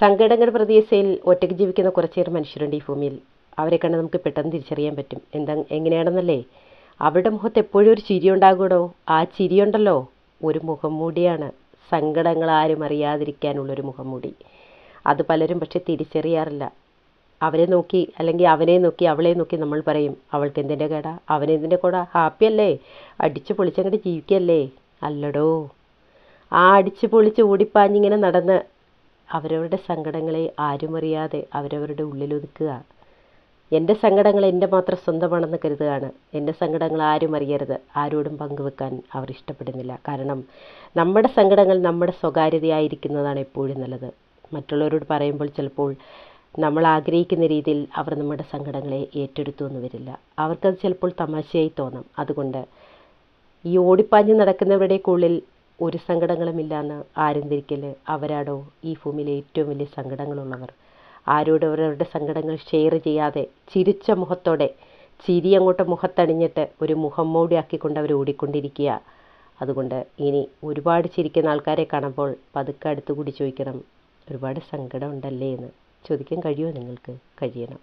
സങ്കടങ്ങളുടെ പ്രതീക്ഷയിൽ ഒറ്റയ്ക്ക് ജീവിക്കുന്ന കുറച്ചേറെ മനുഷ്യരുണ്ട് ഈ ഭൂമിയിൽ. അവരെ കണ്ട് നമുക്ക് പെട്ടെന്ന് തിരിച്ചറിയാൻ പറ്റും. എന്താ എങ്ങനെയാണെന്നല്ലേ? അവരുടെ മുഖത്ത് എപ്പോഴും ഒരു ചിരി ഉണ്ടാകുമോ ആ ചിരിയുണ്ടല്ലോ ഒരു മുഖം മൂടിയാണ് സങ്കടങ്ങൾ ആരും അറിയാതിരിക്കാനുള്ളൊരു മുഖംമൂടി. അത് പലരും പക്ഷെ തിരിച്ചറിയാറില്ല. അവരെ നോക്കി അല്ലെങ്കിൽ അവനെ നോക്കി അവളെ നോക്കി നമ്മൾ പറയും അവൾക്ക് എന്തിന്റെ കേടാ? അവനെന്തിന്റെ കൂടാ? ഹാപ്പി അല്ലേ? അടിച്ച് പൊളിച്ചങ്ങോട്ട് ജീവിക്കല്ലേ? അല്ലടോ. ആ അടിച്ചു പൊളിച്ച് ഓടിപ്പാഞ്ഞിങ്ങനെ നടന്ന് അവരവരുടെ സങ്കടങ്ങളെ ആരുമറിയാതെ അവരവരുടെ ഉള്ളിലൊതുക്കുക എന്റെ സങ്കടങ്ങൾ എന്റെ മാത്രം സ്വന്തമാണെന്ന് കരുതുകയാണ്. എന്റെ സങ്കടങ്ങൾ ആരും അറിയരുത്. ആരോടും പങ്കുവെക്കാൻ അവർ ഇഷ്ടപ്പെടുന്നില്ല. കാരണം നമ്മുടെ സങ്കടങ്ങൾ നമ്മുടെ സ്വകാര്യതയായിരിക്കുന്നതാണ് എപ്പോഴും നല്ലത്. മറ്റുള്ളവരോട് പറയുമ്പോൾ ചിലപ്പോൾ നമ്മൾ ആഗ്രഹിക്കുന്ന രീതിയിൽ അവർ നമ്മുടെ സങ്കടങ്ങളെ ഏറ്റെടുത്തു എന്ന് വരില്ല. അവർക്കത് ചിലപ്പോൾ തമാശയായി തോന്നാം. അതുകൊണ്ട് ഈ ഓടിപ്പാഞ്ഞ് നടക്കുന്നവരുടെ ഉള്ളിൽ ഒരു സങ്കടങ്ങളുമില്ലാന്ന് ആരും ധരിക്കൽ അവരാടോ ഈ ഭൂമിയിലെ ഏറ്റവും വലിയ സങ്കടങ്ങളുള്ളവർ? ആരോടും അവരവരുടെ സങ്കടങ്ങൾ ഷെയർ ചെയ്യാതെ ചിരിച്ച മുഖത്തോടെ ചിരി അങ്ങോട്ട് മുഖത്തണിഞ്ഞിട്ട് ഒരു മുഖം മൂടിയാക്കിക്കൊണ്ട് അവർ ഓടിക്കൊണ്ടിരിക്കുക. അതുകൊണ്ട് ഇനി ഒരുപാട് ചിരിക്കുന്ന ആൾക്കാരെ കാണുമ്പോൾ പതുക്കെ അടുത്തുകൂടി ചോദിക്കണം ഒരുപാട് സങ്കടം ഉണ്ടല്ലേ എന്ന് ചോദിക്കാൻ കഴിയുമോ നിങ്ങൾക്ക്? കഴിയണം.